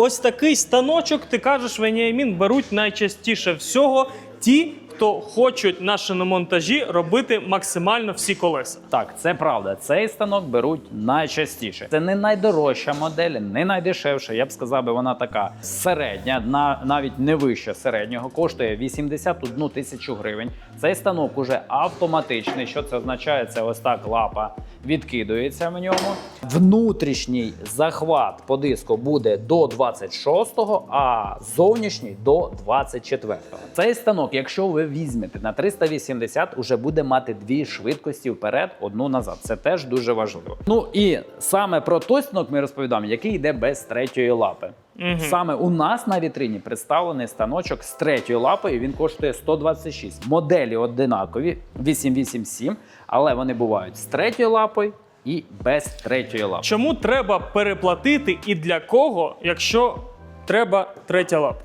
ось такий станочок, ти кажеш, Веніамін, беруть найчастіше всього ті, хто хочуть на шиномонтажі робити максимально всі колеса. Так, це правда. Цей станок беруть найчастіше. Це не найдорожча модель, не найдешевша. Я б сказав, би вона така середня, на навіть не вища середнього. Коштує 81 тисячу гривень. Цей станок уже автоматичний. Що це означає? Це ось так лапа відкидується в ньому. Внутрішній захват по диску буде до 26-го, а зовнішній до 24-го. Цей станок, якщо ви візьмете на 380, уже буде мати дві швидкості вперед, одну назад. Це теж дуже важливо. Ну і саме про той станок ми розповідаємо, який йде без третьої лапи. Саме у нас на вітрині представлений станочок з третьою лапою. Він коштує 126. Моделі одинакові 887, але вони бувають з третьою лапою і без третьої лапи. Чому треба переплатити і для кого, якщо треба третя лапа?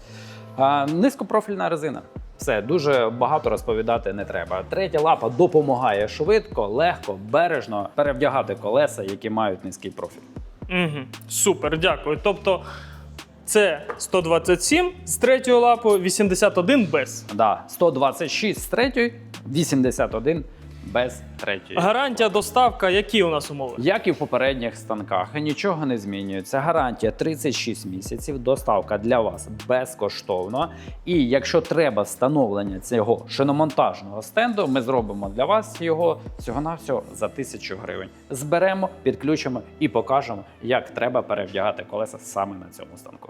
А, низькопрофільна резина. Все дуже багато розповідати не треба. Третя лапа допомагає швидко, легко, бережно перевдягати колеса, які мають низький профіль. Угу. Супер, дякую. Тобто це 127 з третьою лапою, 81 без. Да, 126 з третьої, 81 без третьої. Гарантія доставка, які у нас умови? Як і в попередніх станках, нічого не змінюється. Гарантія 36 місяців. Доставка для вас безкоштовна. І якщо треба встановлення цього шиномонтажного стенду, ми зробимо для вас його всього-навсього за 1000 гривень. Зберемо, підключимо і покажемо, як треба перевдягати колеса саме на цьому станку.